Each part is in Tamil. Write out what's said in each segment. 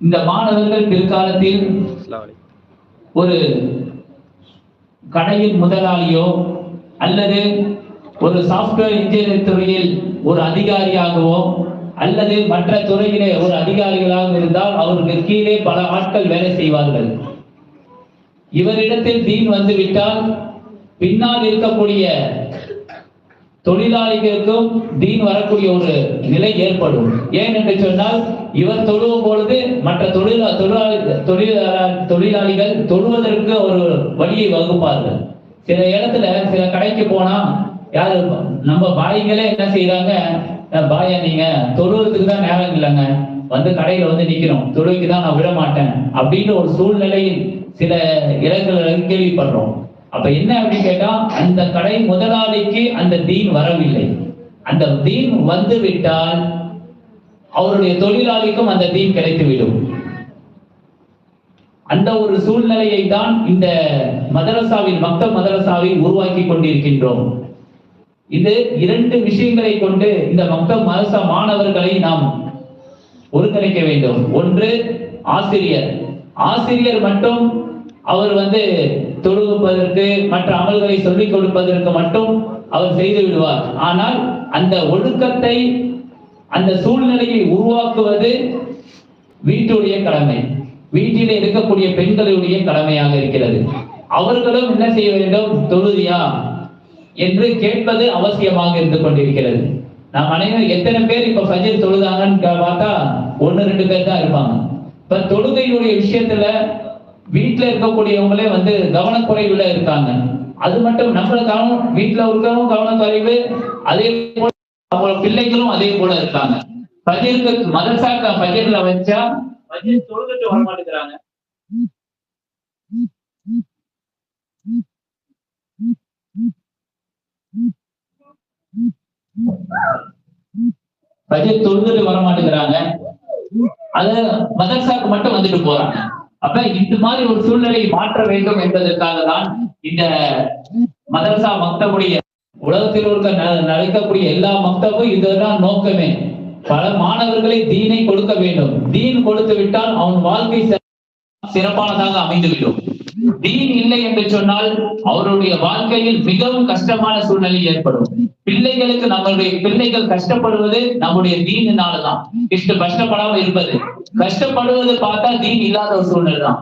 இந்த மாணவர்கள் பிற்காலத்தில் ஒரு கடையின் முதலாளியோ அல்லது ஒரு சாஃப்ட்வேர் இன்ஜினியர் துறையில் ஒரு அதிகாரியாகவோ அல்லது மற்ற துறையிலே ஒரு அதிகாரிகளாக இருந்தால் அவருக்கு கீழே பல ஆட்கள் வேலை செய்வார்கள். இவரிடத்தில் தீன் வந்து விட்டால் பின்னால் இருக்கக்கூடிய தொழிலாளிகளுக்கும் தீன் வரக்கூடிய ஒரு நிலை ஏற்படும். ஏன் என்று சொன்னால் இவர் தொழுவும் பொழுது மற்ற தொழிலா தொழிலாளி தொழிலாளர் தொழிலாளிகள் தொழுவதற்கு ஒரு வழியை வகுப்பார்கள். சில இடத்துல சில கடைக்கு போனா யாரு நம்ம பாய்களே என்ன செய்யறாங்க "அஹ் பாயா நீங்க தொழுவதுக்கு தான் நேரம் இல்லைங்க. வந்து கடையில வந்து நிக்கிறோம் தொழுவைக்கு தான் நான் விட மாட்டேன் அப்படின்ற ஒரு சூழ்நிலையில் சில இடங்களை கேள்விப்படுறோம். அப்ப என்ன அப்படின்னு கேட்டா அந்த கடை முதலாளிக்கு அந்த தீன் வரவில்லை. அந்த தீன் வந்து விட்டால் அவருடைய தொழிலாளிக்கும் அந்த தீன் கிடைத்துவிடும். அந்த ஒரு சூழ்நிலையை தான் இந்த மதரசாவில் மக்த மதரசாவில் உருவாக்கி கொண்டிருக்கின்றோம். இது இரண்டு விஷயங்களை கொண்டு இந்த மக்த மதரசா மாணவர்களை நாம் ஒருங்கிணைக்க வேண்டும். ஒன்று ஆசிரியர். ஆசிரியர் மட்டும் அவர் வந்து தொழுவிப்பதற்கு மற்ற அமல்களை சொல்லிக் கொடுப்பதற்கு மட்டும் அவர் செய்து விடுவார். ஆனால் அந்த ஒழுக்கத்தை அந்த சூழ்நிலையை உருவாக்குவது வீட்டுடைய கடமை. வீட்டில் இருக்கக்கூடிய பெண்களுடைய கடமையாக இருக்கிறது. அவர்களும் என்ன செய்ய வேண்டும்? தொழுதியா? என்று கேட்பது அவசியமாக இருந்து கொண்டிருக்கிறது. நாம் அனைவரும் எத்தனை பேர் இப்ப ஃபஜர் தொழுதாங்கன்னு பார்த்தா ஒன்னு ரெண்டு பேர் தான் இருப்பாங்க. இப்ப தொழுகையுடைய விஷயத்துல வீட்டுல இருக்கக்கூடியவங்களே வந்து கவனக்குறைவுல இருக்காங்க. அது மட்டும் நம்மள கவனம் வீட்டுல இருக்கிறவங்க கவனக்குறைவு அதே போல அவங்க பிள்ளைகளும் அதே போல இருக்காங்க. ஃபஜருக்கு மதரசாக்க ஃபஜர்ல வச்சா ஃபஜர் தொழுதுட்டு வர மாட்டேங்கிறாங்க. பட்ஜெட் தொழுதுட்டு வர மாட்டேங்கிறாங்க. அது மதர்சாக்கு மட்டும் வந்துட்டு போறாங்க. அப்ப இந்த மாதிரி ஒரு சூழ்நிலையை மாற்ற வேண்டும் என்பதற்காக தான் இந்த மதரசா மக்தபுடைய உலகத்தில் இருக்க ந- நடக்கக்கூடிய எல்லா மக்தபும் இதுதான் நோக்கமே. பல மாணவர்களை தீனை கொடுக்க வேண்டும். தீன் கொடுத்து விட்டால் அவன் வாழ்க்கை சிறப்பானதாக அமைந்துவிடும். தீன் இல்லை என்று சொன்னால் அவருடைய வாழ்க்கையில் மிகவும் கஷ்டமான சூழ்நிலை ஏற்படும். பிள்ளைகளுக்கு நம்மளுடைய பிள்ளைகள் கஷ்டப்படுவது நம்முடைய தீனினாலதான். இஷ்ட கஷ்டப்படாம இருப்பது. கஷ்டப்படுவது பார்த்தா தீன் இல்லாத ஒரு சூழ்நிலை தான்.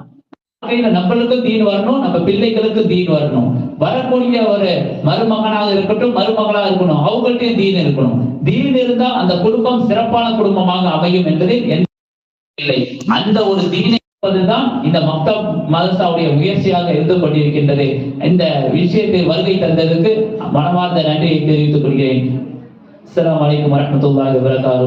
நம்மளுக்கும் தீன் வரணும் நம்ம பிள்ளைகளுக்கு தீன் வரணும். வரக்கூடிய ஒரு மருமகனாக இருக்கட்டும் மருமகளாக இருக்கணும் அவங்கள்ட்டயும் தீன் இருக்கணும். தீன் இருந்தா அந்த குடும்பம் சிறப்பான குடும்பமாக அமையும் என்பதில் இல்லை. அந்த ஒரு தீனை தான் இந்த மக்தப் மதசாவுடைய முயற்சியாக இருந்து கொண்டிருக்கின்றது. இந்த விஷயத்தை வருகை தந்ததற்கு மனமார்ந்த நன்றியை தெரிவித்துக் கொள்கிறேன். அஸ்லாம் வலைக்கம் வரமத்துல்லாஹி வபரகாத்துஹு.